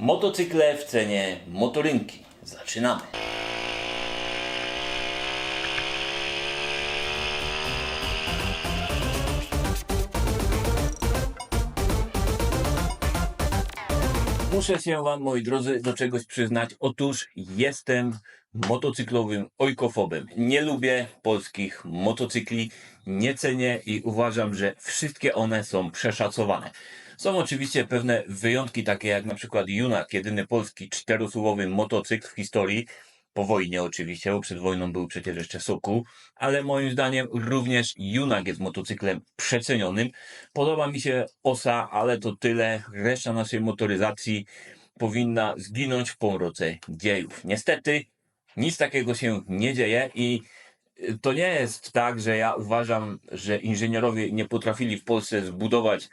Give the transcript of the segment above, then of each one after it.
Motocykle w cenie motorynki. Zaczynamy. Muszę się Wam, moi drodzy, do czegoś przyznać. Otóż jestem motocyklowym ojkofobem. Nie lubię polskich motocykli, nie cenię i uważam, że wszystkie one są przeszacowane. Są oczywiście pewne wyjątki, takie jak na przykład Junak, jedyny polski czterosuwowy motocykl w historii, po wojnie oczywiście, bo przed wojną był przecież jeszcze Sokół, ale moim zdaniem również Junak jest motocyklem przecenionym. Podoba mi się Osa, ale to tyle. Reszta naszej motoryzacji powinna zginąć w pomroce dziejów. Niestety nic takiego się nie dzieje i y, to nie jest tak, że ja uważam, że inżynierowie nie potrafili w Polsce zbudować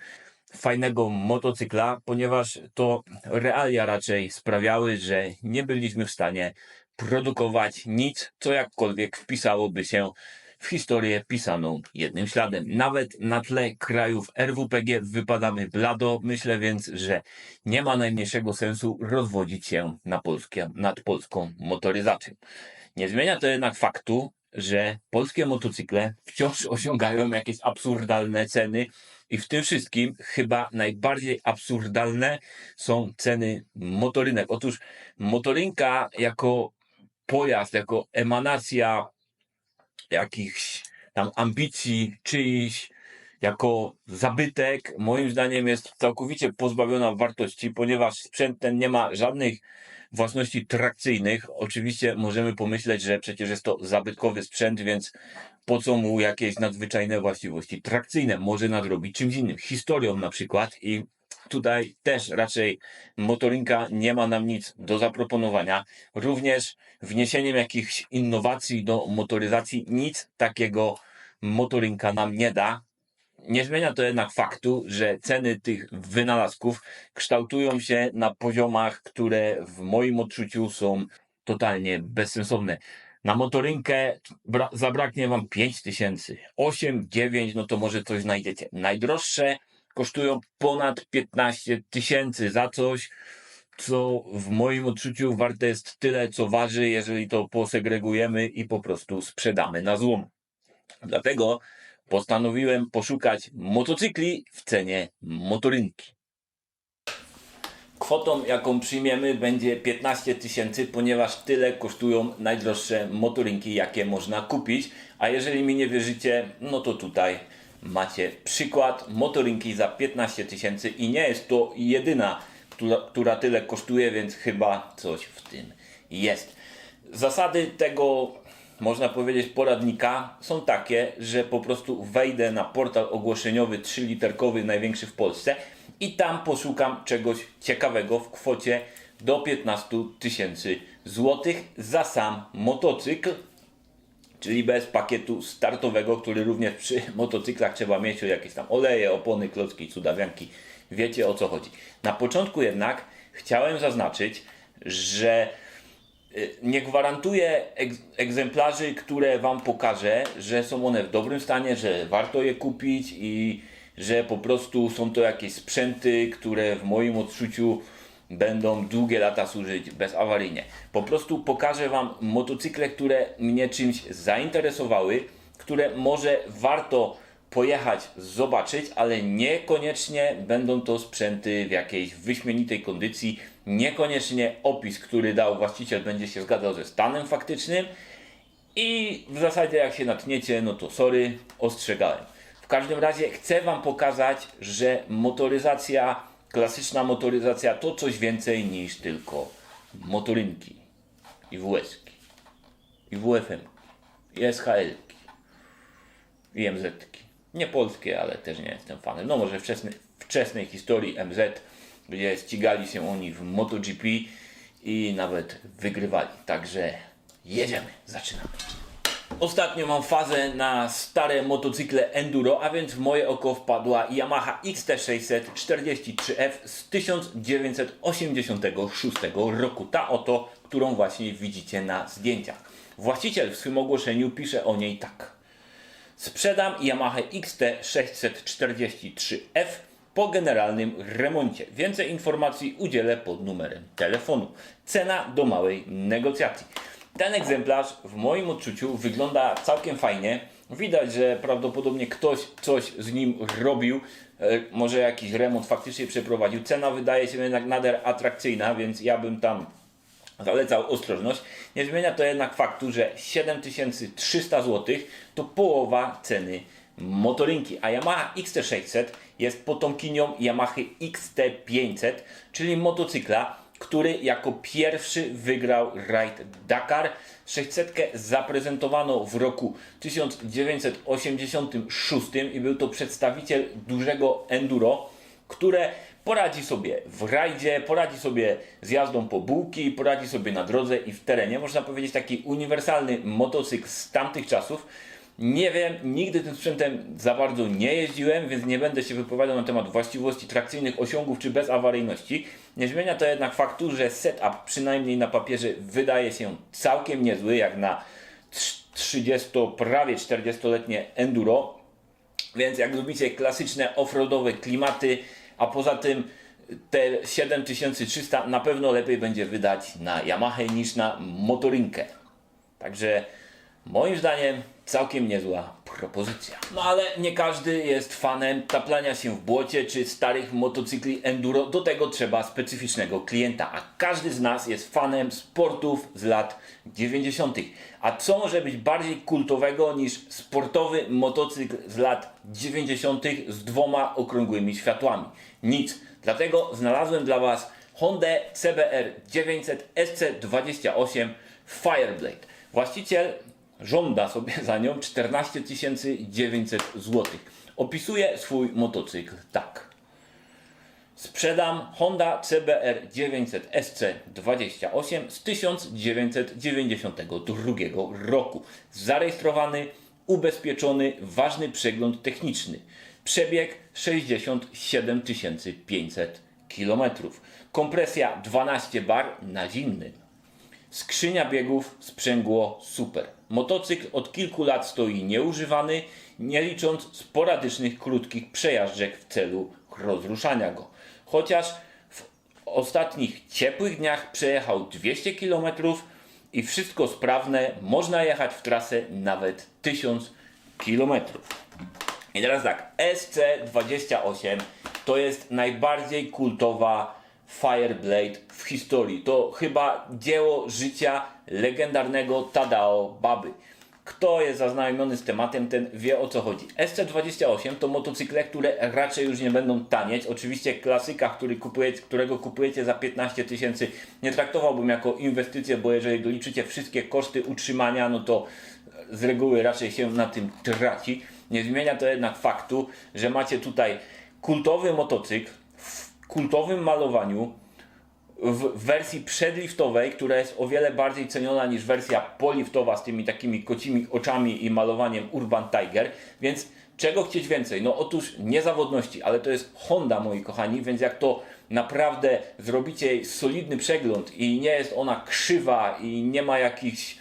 fajnego motocykla, ponieważ to realia raczej sprawiały, że nie byliśmy w stanie produkować nic, co jakkolwiek wpisałoby się w historię pisaną jednym śladem. Nawet na tle krajów RWPG wypadamy blado. Myślę więc, że nie ma najmniejszego sensu rozwodzić się na polskie, nad polską motoryzacją. Nie zmienia to jednak faktu, że polskie motocykle wciąż osiągają jakieś absurdalne ceny i w tym wszystkim chyba najbardziej absurdalne są ceny motorynek. Otóż motorynka jako pojazd, jako emanacja jakichś tam ambicji czyichś, jako zabytek, moim zdaniem jest całkowicie pozbawiona wartości, ponieważ sprzęt ten nie ma żadnych własności trakcyjnych. Oczywiście możemy pomyśleć, że przecież jest to zabytkowy sprzęt, więc po co mu jakieś nadzwyczajne właściwości trakcyjne? Może nadrobić czymś innym, historią na przykład i tutaj też raczej motorynka nie ma nam nic do zaproponowania. Również wniesieniem jakichś innowacji do motoryzacji nic takiego motorynka nam nie da. Nie zmienia to jednak faktu, że ceny tych wynalazków kształtują się na poziomach, które w moim odczuciu są totalnie bezsensowne. Na motorynkę bra- zabraknie wam 5 tysięcy, 8, 9, no to może coś znajdziecie. Najdroższe kosztują ponad 15 tysięcy za coś, co w moim odczuciu warte jest tyle, co waży, jeżeli to posegregujemy i po prostu sprzedamy na złom. Dlatego postanowiłem poszukać motocykli w cenie motorynki. Kwotą, jaką przyjmiemy, będzie 15 tysięcy, ponieważ tyle kosztują najdroższe motorynki, jakie można kupić. A jeżeli mi nie wierzycie, no to tutaj macie przykład motorynki za 15 tysięcy i nie jest to jedyna, która, która tyle kosztuje, więc chyba coś w tym jest. Zasady tego, można powiedzieć, poradnika są takie, że po prostu wejdę na portal ogłoszeniowy 3-literkowy, największy w Polsce i tam poszukam czegoś ciekawego w kwocie do 15 tysięcy złotych za sam motocykl, czyli bez pakietu startowego, który również przy motocyklach trzeba mieć jakieś tam oleje, opony, klocki, cudawianki. Wiecie o co chodzi. Na początku jednak chciałem zaznaczyć, że nie gwarantuję egz- egzemplarzy, które Wam pokażę, że są one w dobrym stanie, że warto je kupić i że po prostu są to jakieś sprzęty, które w moim odczuciu będą długie lata służyć bezawaryjnie. Po prostu pokażę Wam motocykle, które mnie czymś zainteresowały, które może warto pojechać, zobaczyć, ale niekoniecznie będą to sprzęty w jakiejś wyśmienitej kondycji, niekoniecznie opis, który dał właściciel będzie się zgadzał ze stanem faktycznym. I w zasadzie jak się natniecie, no to sorry, ostrzegałem. W każdym razie chcę Wam pokazać, że motoryzacja, klasyczna motoryzacja to coś więcej niż tylko motorynki i WS-ki, i WFM-ki, Nie polskie, ale też nie jestem fanem. No może wczesnej, wczesnej historii MZ, gdzie ścigali się oni w MotoGP i nawet wygrywali. Także jedziemy, zaczynamy. Ostatnio mam fazę na stare motocykle enduro, a więc w moje oko wpadła Yamaha XT643F z 1986 roku. Ta oto, którą właśnie widzicie na zdjęciach. Właściciel w swym ogłoszeniu pisze o niej tak. Sprzedam Yamaha XT643F po generalnym remoncie. Więcej informacji udzielę pod numerem telefonu. Cena do małej negocjacji. Ten egzemplarz w moim odczuciu wygląda całkiem fajnie. Widać, że prawdopodobnie ktoś coś z nim robił. E, może jakiś remont faktycznie przeprowadził. Cena wydaje się jednak nader atrakcyjna, więc ja bym tam zalecał ostrożność. Nie zmienia to jednak faktu, że 7300 zł to połowa ceny motorynki, a Yamaha XT600 jest potomkinią Yamaha XT500, czyli motocykla, który jako pierwszy wygrał rajd Dakar. 600 zaprezentowano w roku 1986 i był to przedstawiciel dużego enduro, które poradzi sobie w rajdzie, poradzi sobie z jazdą po bułki, poradzi sobie na drodze i w terenie. Można powiedzieć taki uniwersalny motocykl z tamtych czasów. Nie wiem, nigdy tym sprzętem za bardzo nie jeździłem, więc nie będę się wypowiadał na temat właściwości trakcyjnych osiągów czy bezawaryjności. Nie zmienia to jednak faktu, że setup przynajmniej na papierze wydaje się całkiem niezły, jak na 30, prawie 40-letnie enduro. Więc jak lubicie klasyczne offroadowe klimaty, a poza tym te 7300 na pewno lepiej będzie wydać na Yamaha niż na motorynkę. Także moim zdaniem całkiem niezła propozycja. No ale nie każdy jest fanem taplania się w błocie czy starych motocykli enduro. Do tego trzeba specyficznego klienta, a każdy z nas jest fanem sportów z lat 90. A co może być bardziej kultowego niż sportowy motocykl z lat 90. z dwoma okrągłymi światłami? Nic. Dlatego znalazłem dla Was Honda CBR 900 SC28 Fireblade. Właściciel żąda sobie za nią 14 900 zł. Opisuje swój motocykl tak. Sprzedam Honda CBR 900 SC28 z 1992 roku. Zarejestrowany, ubezpieczony, ważny przegląd techniczny. Przebieg 67 500 km. Kompresja 12 bar na zimnym. Skrzynia biegów, sprzęgło super. Motocykl od kilku lat stoi nieużywany, nie licząc sporadycznych krótkich przejażdżek w celu rozruszania go. Chociaż w ostatnich ciepłych dniach przejechał 200 km i wszystko sprawne, można jechać w trasę nawet 1000 km. I teraz tak, SC28 to jest najbardziej kultowa Fireblade w historii. To chyba dzieło życia legendarnego Tadao Baby. Kto jest zaznajomiony z tematem, ten wie o co chodzi. SC28 to motocykle, które raczej już nie będą tanieć. Oczywiście klasyka, który kupujecie, którego kupujecie za 15 tysięcy, nie traktowałbym jako inwestycję, bo jeżeli doliczycie wszystkie koszty utrzymania, no to z reguły raczej się na tym traci. Nie zmienia to jednak faktu, że macie tutaj kultowy motocykl w kultowym malowaniu, w wersji przedliftowej, która jest o wiele bardziej ceniona niż wersja poliftowa z tymi takimi kocimi oczami i malowaniem Urban Tiger, więc czego chcieć więcej? No otóż niezawodności, ale to jest Honda, moi kochani, więc jak to naprawdę zrobicie solidny przegląd i nie jest ona krzywa i nie ma jakichś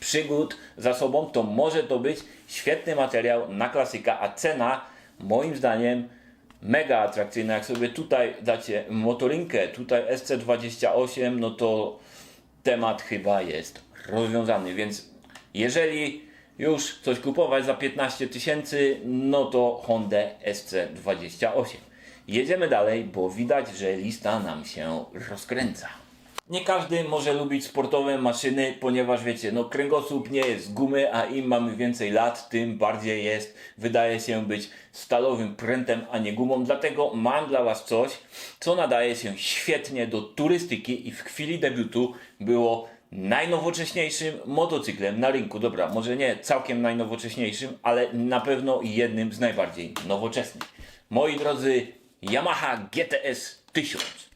przygód za sobą, to może to być świetny materiał na klasyka, a cena moim zdaniem mega atrakcyjna. Jak sobie tutaj dacie motorynkę, tutaj SC28, no to temat chyba jest rozwiązany, więc jeżeli już coś kupować za 15 tysięcy, no to Honda SC28. Jedziemy dalej, bo widać, że lista nam się rozkręca. Nie każdy może lubić sportowe maszyny, ponieważ wiecie, no kręgosłup nie jest z gumy, a im mamy więcej lat, tym bardziej jest, wydaje się być stalowym prętem, a nie gumą. Dlatego mam dla Was coś, co nadaje się świetnie do turystyki i w chwili debiutu było najnowocześniejszym motocyklem na rynku. Dobra, może nie całkiem najnowocześniejszym, ale na pewno jednym z najbardziej nowoczesnych. Moi drodzy, Yamaha GTS 1000.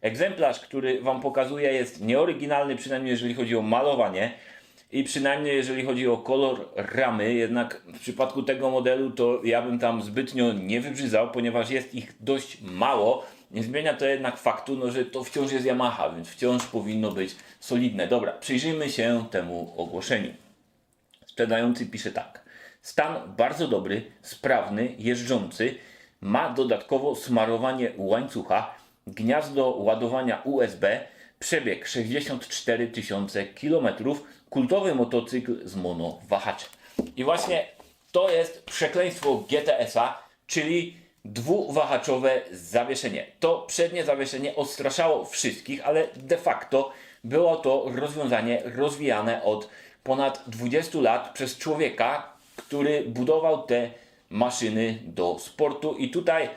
Egzemplarz, który Wam pokazuję, jest nieoryginalny, przynajmniej jeżeli chodzi o malowanie i przynajmniej jeżeli chodzi o kolor ramy. Jednak w przypadku tego modelu to ja bym tam zbytnio nie wybrzydzał, ponieważ jest ich dość mało. Nie zmienia to jednak faktu, no, że to wciąż jest Yamaha, więc wciąż powinno być solidne. Dobra, przyjrzyjmy się temu ogłoszeniu. Sprzedający pisze tak. Stan bardzo dobry, sprawny, jeżdżący. ma dodatkowo smarowanie łańcucha, gniazdo ładowania USB, przebieg 64 tysiące kilometrów, kultowy motocykl z monowahaczem. I właśnie to jest przekleństwo GTS-a, czyli dwuwahaczowe zawieszenie. To przednie zawieszenie odstraszało wszystkich, ale de facto było to rozwiązanie rozwijane od ponad 20 lat przez człowieka, który budował te maszyny do sportu i tutaj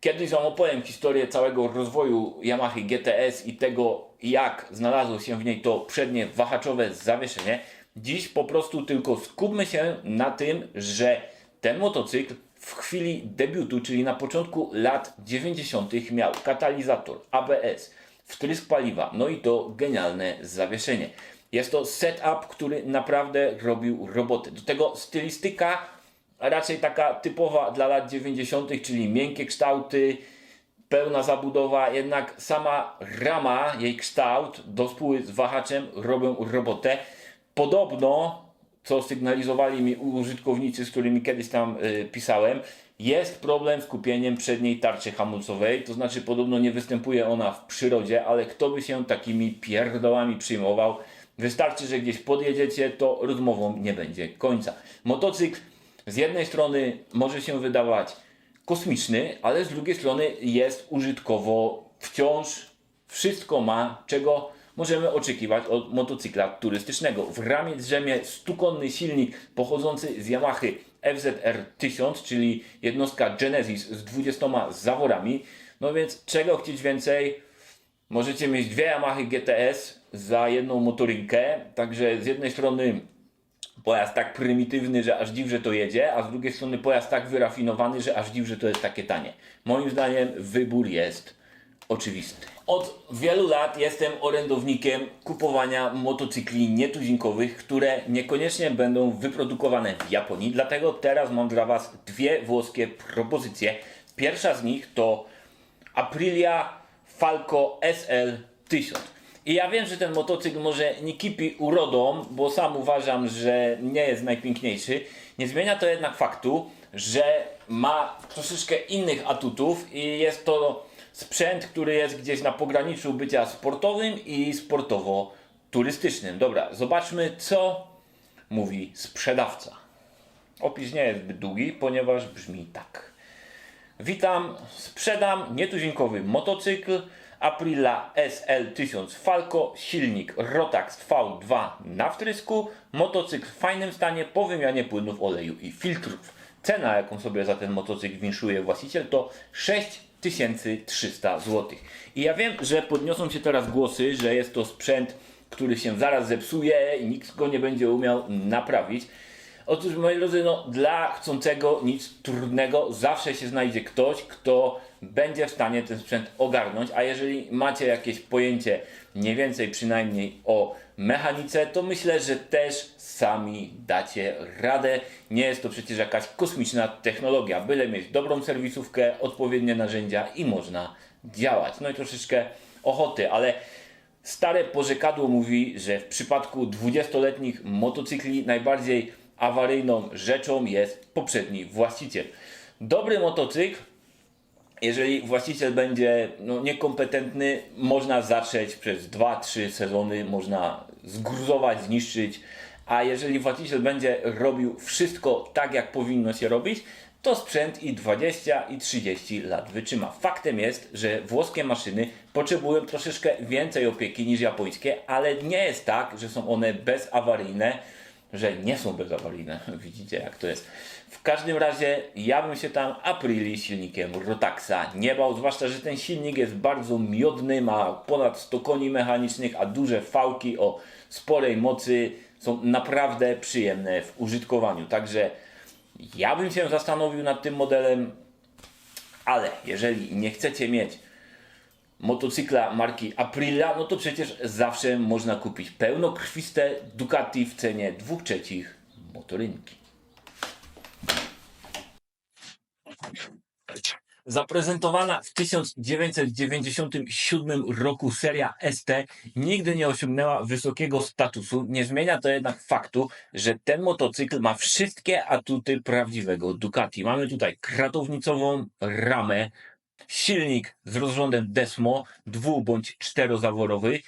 Kiedyś Wam opowiem historię całego rozwoju Yamaha GTS i tego, jak znalazło się w niej to przednie wahaczowe zawieszenie. Dziś po prostu tylko skupmy się na tym, że ten motocykl w chwili debiutu, czyli na początku lat 90., miał katalizator, ABS, wtrysk paliwa, no i to genialne zawieszenie. Jest to setup, który naprawdę robił robotę. Do tego stylistyka raczej taka typowa dla lat 90., czyli miękkie kształty, pełna zabudowa, jednak sama rama, jej kształt do spóły z wahaczem robią robotę. Podobno, co sygnalizowali mi użytkownicy, z którymi kiedyś tam y, pisałem, jest problem z kupieniem przedniej tarczy hamulcowej, to znaczy podobno nie występuje ona w przyrodzie, ale kto by się takimi pierdołami przyjmował? Wystarczy, że gdzieś podjedziecie, to rozmową nie będzie końca. Motocykl z jednej strony może się wydawać kosmiczny, ale z drugiej strony jest użytkowo wciąż wszystko ma, czego możemy oczekiwać od motocykla turystycznego. W ramie drzemie stukonny silnik pochodzący z Yamaha FZR 1000, czyli jednostka Genesis z 20 zaworami. No więc czego chcieć więcej? Możecie mieć dwie Yamaha GTS za jedną motorynkę, także z jednej strony pojazd tak prymitywny, że aż dziw, że to jedzie, a z drugiej strony pojazd tak wyrafinowany, że aż dziw, że to jest takie tanie. Moim zdaniem wybór jest oczywisty. Od wielu lat jestem orędownikiem kupowania motocykli nietuzinkowych, które niekoniecznie będą wyprodukowane w Japonii, dlatego teraz mam dla Was dwie włoskie propozycje. Pierwsza z nich to Aprilia Falco SL 1000. I ja wiem, że ten motocykl może nie kipi urodą, bo sam uważam, że nie jest najpiękniejszy. Nie zmienia to jednak faktu, że ma troszeczkę innych atutów i jest to sprzęt, który jest gdzieś na pograniczu bycia sportowym i sportowo-turystycznym. Dobra, zobaczmy, co mówi sprzedawca. Opis nie jest zbyt długi, ponieważ brzmi tak. Witam, sprzedam nietuzinkowy motocykl Aprila SL1000 Falco, silnik Rotax V2 na wtrysku, motocykl w fajnym stanie po wymianie płynów oleju i filtrów. Cena, jaką sobie za ten motocykl winszuje właściciel to 6300 zł. I ja wiem, że podniosą się teraz głosy, że jest to sprzęt, który się zaraz zepsuje i nikt go nie będzie umiał naprawić. Otóż, moi drodzy, no, dla chcącego nic trudnego zawsze się znajdzie ktoś, kto będzie w stanie ten sprzęt ogarnąć, a jeżeli macie jakieś pojęcie mniej więcej przynajmniej o mechanice, to myślę, że też sami dacie radę. Nie jest to przecież jakaś kosmiczna technologia, byle mieć dobrą serwisówkę, odpowiednie narzędzia i można działać. No i troszeczkę ochoty, ale Stare porzekadło mówi, że w przypadku 20-letnich motocykli najbardziej awaryjną rzeczą jest poprzedni właściciel. Dobry motocykl, jeżeli właściciel będzie no, niekompetentny, można zatrzeć przez 2-3 sezony, można zgruzować, zniszczyć, a jeżeli właściciel będzie robił wszystko tak, jak powinno się robić, to sprzęt i 20 i 30 lat wytrzyma. Faktem jest, że włoskie maszyny potrzebują troszeczkę więcej opieki niż japońskie, ale nie jest tak, że są one bezawaryjne, że nie są bezawaryjne. Widzicie jak to jest. W każdym razie ja bym się tam Aprili silnikiem Rotaxa nie bał, zwłaszcza, że ten silnik jest bardzo miodny, ma ponad 100 koni mechanicznych, a duże fałki o sporej mocy są naprawdę przyjemne w użytkowaniu. Także ja bym się zastanowił nad tym modelem, ale jeżeli nie chcecie mieć motocykla marki Aprilia, no to przecież zawsze można kupić pełnokrwiste Ducati w cenie 2 trzecich motorynki. Zaprezentowana w 1997 roku seria ST nigdy nie osiągnęła wysokiego statusu. Nie zmienia to jednak faktu, że ten motocykl ma wszystkie atuty prawdziwego Ducati. Mamy tutaj kratownicową ramę, silnik z rozrządem Desmo, dwu bądź czterozaworowy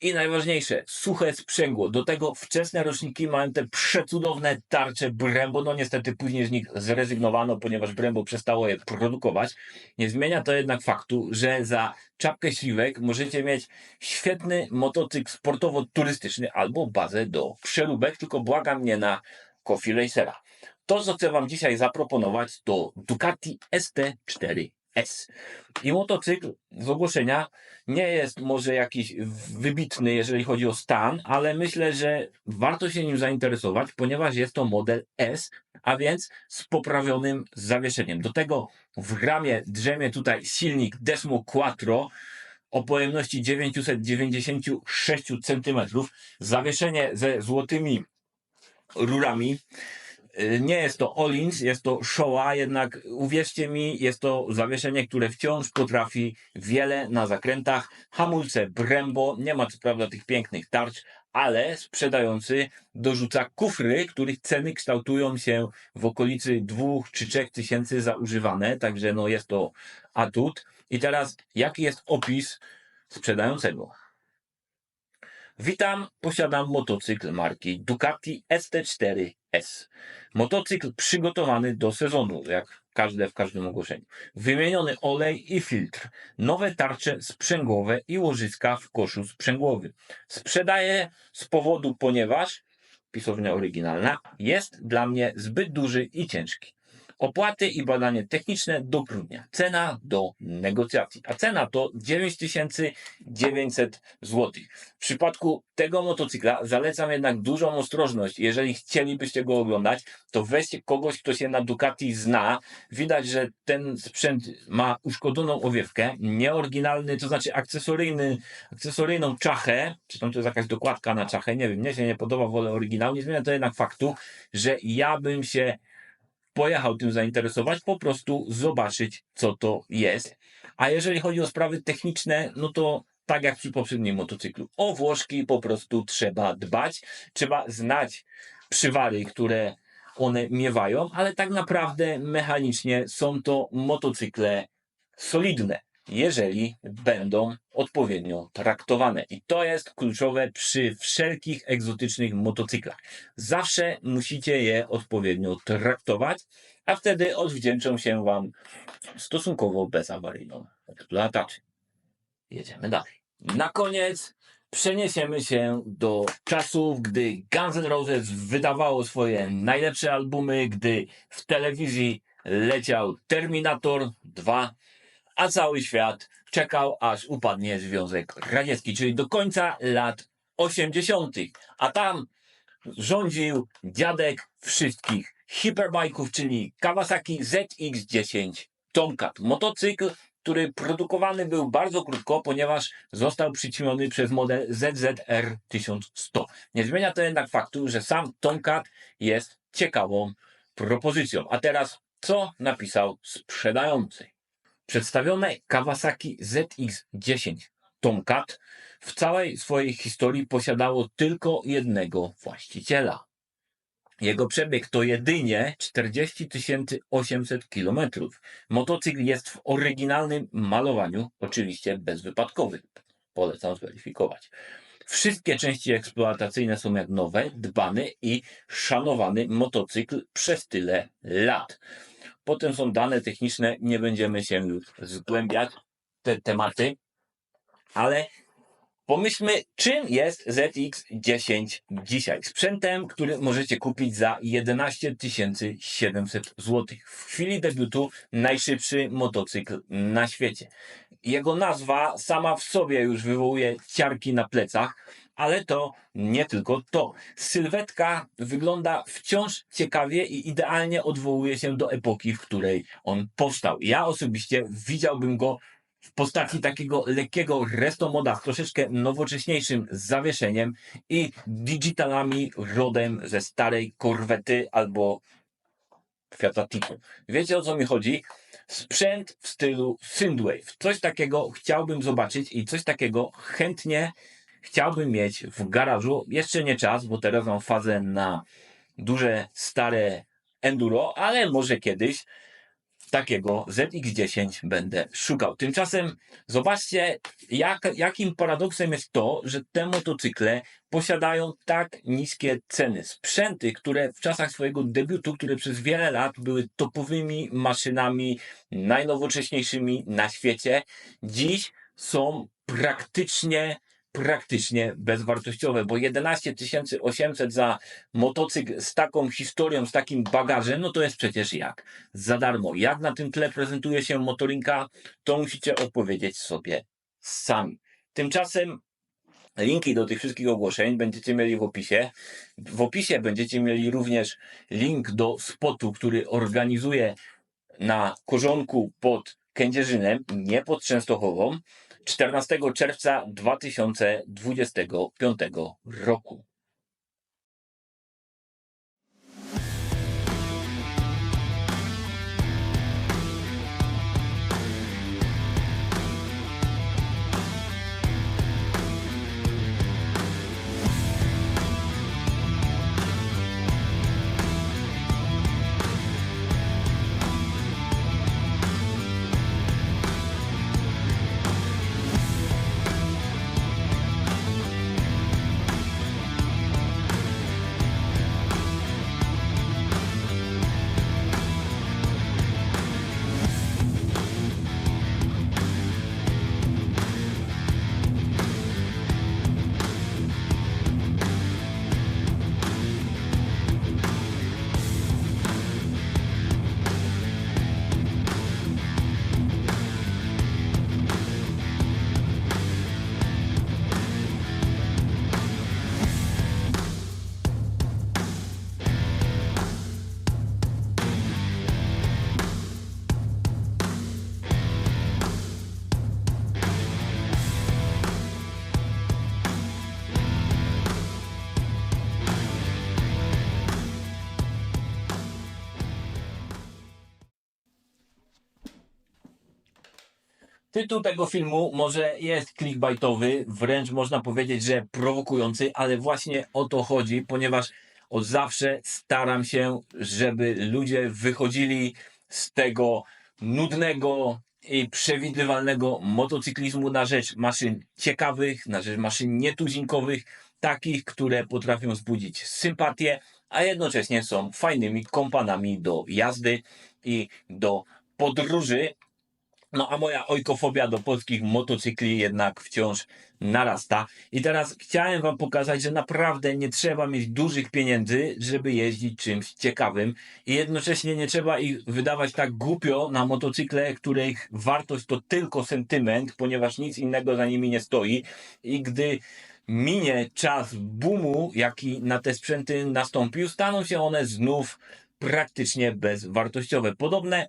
i najważniejsze, suche sprzęgło. Do tego wczesne roczniki mają te przecudowne tarcze Brembo. No niestety później z nich zrezygnowano, ponieważ Brembo przestało je produkować. Nie zmienia to jednak faktu, że za czapkę śliwek możecie mieć świetny motocykl sportowo-turystyczny albo bazę do przeróbek, tylko błagam nie na Coffee Racera. To, co chcę Wam dzisiaj zaproponować, to Ducati ST4 S. I motocykl z ogłoszenia nie jest może jakiś wybitny, jeżeli chodzi o stan, ale myślę, że warto się nim zainteresować, ponieważ jest to model S, a więc z poprawionym zawieszeniem. Do tego w ramie drzemie tutaj silnik Desmo Quattro o pojemności 996 cm, zawieszenie ze złotymi rurami, Nie jest to Olins, jest to Showa, jednak uwierzcie mi, jest to zawieszenie, które wciąż potrafi wiele na zakrętach. Hamulce Brembo, nie ma co prawda tych pięknych tarcz, ale sprzedający dorzuca kufry, których ceny kształtują się w okolicy 2 czy 3 tysięcy za używane, także no jest to atut. I teraz jaki jest opis sprzedającego? Witam, posiadam motocykl marki Ducati ST4S. Motocykl przygotowany do sezonu, jak każde w każdym ogłoszeniu. Wymieniony olej i filtr, nowe tarcze sprzęgłowe i łożyska w koszu sprzęgłowym. Sprzedaję z powodu, ponieważ, pisownia oryginalna, jest dla mnie zbyt duży i ciężki. Opłaty i badanie techniczne do grudnia. Cena do negocjacji. A cena to 9900 zł. W przypadku tego motocykla zalecam jednak dużą ostrożność. Jeżeli chcielibyście go oglądać, to weźcie kogoś, kto się na Ducati zna. Widać, że ten sprzęt ma uszkodzoną owiewkę, nieoryginalny, to znaczy akcesoryjny, akcesoryjną czachę, czy tam to jest jakaś dokładka na czachę, nie wiem, mnie się nie podoba, wolę oryginał. Nie zmienia to jednak faktu, że ja bym się pojechał tym zainteresować, po prostu zobaczyć, co to jest. A jeżeli chodzi o sprawy techniczne, no to tak jak przy poprzednim motocyklu, o Włoszki po prostu trzeba dbać, trzeba znać przywary, które one miewają, ale tak naprawdę mechanicznie są to motocykle solidne jeżeli będą odpowiednio traktowane. I to jest kluczowe przy wszelkich egzotycznych motocyklach. Zawsze musicie je odpowiednio traktować, a wtedy odwdzięczą się Wam stosunkowo bezawaryjną eksploatację. Jedziemy dalej. Na koniec przeniesiemy się do czasów, gdy Guns N' Roses wydawało swoje najlepsze albumy, gdy w telewizji leciał Terminator 2 a cały świat czekał, aż upadnie Związek Radziecki, czyli do końca lat 80. A tam rządził dziadek wszystkich hiperbajków, czyli Kawasaki ZX-10 Tomcat. Motocykl, który produkowany był bardzo krótko, ponieważ został przyćmiony przez model ZZR 1100. Nie zmienia to jednak faktu, że sam Tomcat jest ciekawą propozycją. A teraz co napisał sprzedający? Przedstawione Kawasaki ZX-10 Tomcat w całej swojej historii posiadało tylko jednego właściciela. Jego przebieg to jedynie 40 800 km. Motocykl jest w oryginalnym malowaniu, oczywiście bezwypadkowym. Polecam zweryfikować. Wszystkie części eksploatacyjne są jak nowe, dbany i szanowany motocykl przez tyle lat. Potem są dane techniczne, nie będziemy się już zgłębiać te tematy, ale pomyślmy, czym jest ZX10 dzisiaj. Sprzętem, który możecie kupić za 11 700 zł. W chwili debiutu najszybszy motocykl na świecie. Jego nazwa sama w sobie już wywołuje ciarki na plecach, ale to nie tylko to. Sylwetka wygląda wciąż ciekawie i idealnie odwołuje się do epoki, w której on powstał. Ja osobiście widziałbym go w postaci takiego lekkiego restomoda z troszeczkę nowocześniejszym zawieszeniem i digitalami rodem ze starej korwety albo Fiata Tipo. Wiecie o co mi chodzi? Sprzęt w stylu Synthwave. Coś takiego chciałbym zobaczyć i coś takiego chętnie chciałbym mieć w garażu. Jeszcze nie czas, bo teraz mam fazę na duże, stare enduro, ale może kiedyś takiego ZX10 będę szukał. Tymczasem zobaczcie, jak, jakim paradoksem jest to, że te motocykle posiadają tak niskie ceny. Sprzęty, które w czasach swojego debiutu, które przez wiele lat były topowymi maszynami, najnowocześniejszymi na świecie, dziś są praktycznie praktycznie bezwartościowe, bo 11 800 za motocykl z taką historią, z takim bagażem, no to jest przecież jak? Za darmo. Jak na tym tle prezentuje się motorinka, to musicie opowiedzieć sobie sami. Tymczasem linki do tych wszystkich ogłoszeń będziecie mieli w opisie. W opisie będziecie mieli również link do spotu, który organizuję na korzonku pod Kędzierzynem, nie pod Częstochową. 14 czerwca 2025 roku. Tytuł tego filmu może jest clickbaitowy, wręcz można powiedzieć, że prowokujący, ale właśnie o to chodzi, ponieważ od zawsze staram się, żeby ludzie wychodzili z tego nudnego i przewidywalnego motocyklizmu na rzecz maszyn ciekawych, na rzecz maszyn nietuzinkowych, takich, które potrafią wzbudzić sympatię, a jednocześnie są fajnymi kompanami do jazdy i do podróży, no a moja ojkofobia do polskich motocykli jednak wciąż narasta. I teraz chciałem wam pokazać, że naprawdę nie trzeba mieć dużych pieniędzy, żeby jeździć czymś ciekawym i jednocześnie nie trzeba ich wydawać tak głupio na motocykle, których wartość to tylko sentyment, ponieważ nic innego za nimi nie stoi i gdy minie czas boomu, jaki na te sprzęty nastąpił, staną się one znów praktycznie bezwartościowe. Podobne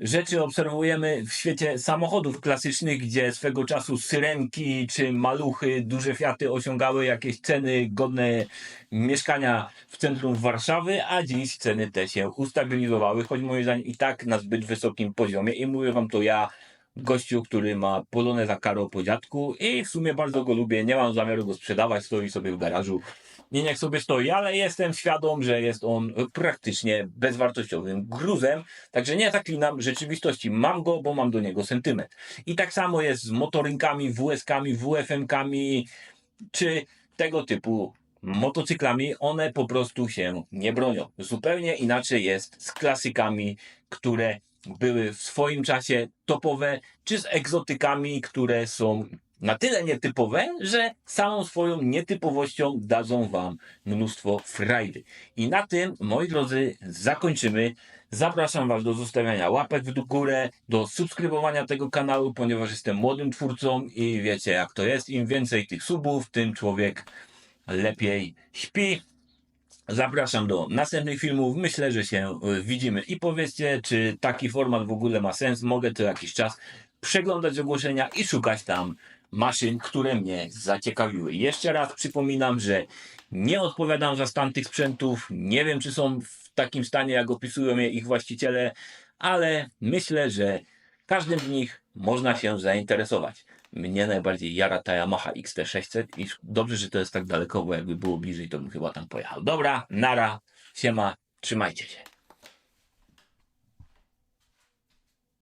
rzeczy obserwujemy w świecie samochodów klasycznych, gdzie swego czasu syrenki czy maluchy, duże Fiaty osiągały jakieś ceny godne mieszkania w centrum Warszawy, a dziś ceny te się ustabilizowały, choć moim zdaniem i tak na zbyt wysokim poziomie. I mówię wam to ja, gościu, który ma polonę karo po dziadku i w sumie bardzo go lubię, nie mam zamiaru go sprzedawać, stoi sobie w garażu nie niech sobie stoi, ale jestem świadom, że jest on praktycznie bezwartościowym gruzem, także nie zaklinam rzeczywistości. Mam go, bo mam do niego sentyment. I tak samo jest z motorynkami, WS-kami, WFM-kami, czy tego typu motocyklami, one po prostu się nie bronią. Zupełnie inaczej jest z klasykami, które były w swoim czasie topowe, czy z egzotykami, które są na tyle nietypowe, że samą swoją nietypowością dadzą Wam mnóstwo frajdy. I na tym, moi drodzy, zakończymy. Zapraszam Was do zostawiania łapek w górę, do subskrybowania tego kanału, ponieważ jestem młodym twórcą i wiecie jak to jest. Im więcej tych subów, tym człowiek lepiej śpi. Zapraszam do następnych filmów. Myślę, że się widzimy i powiedzcie, czy taki format w ogóle ma sens. Mogę to jakiś czas przeglądać ogłoszenia i szukać tam maszyn, które mnie zaciekawiły. Jeszcze raz przypominam, że nie odpowiadam za stan tych sprzętów. Nie wiem, czy są w takim stanie, jak opisują je ich właściciele, ale myślę, że każdym z nich można się zainteresować. Mnie najbardziej jara ta Yamaha XT600 i dobrze, że to jest tak daleko, bo jakby było bliżej, to bym chyba tam pojechał. Dobra, nara, siema, trzymajcie się.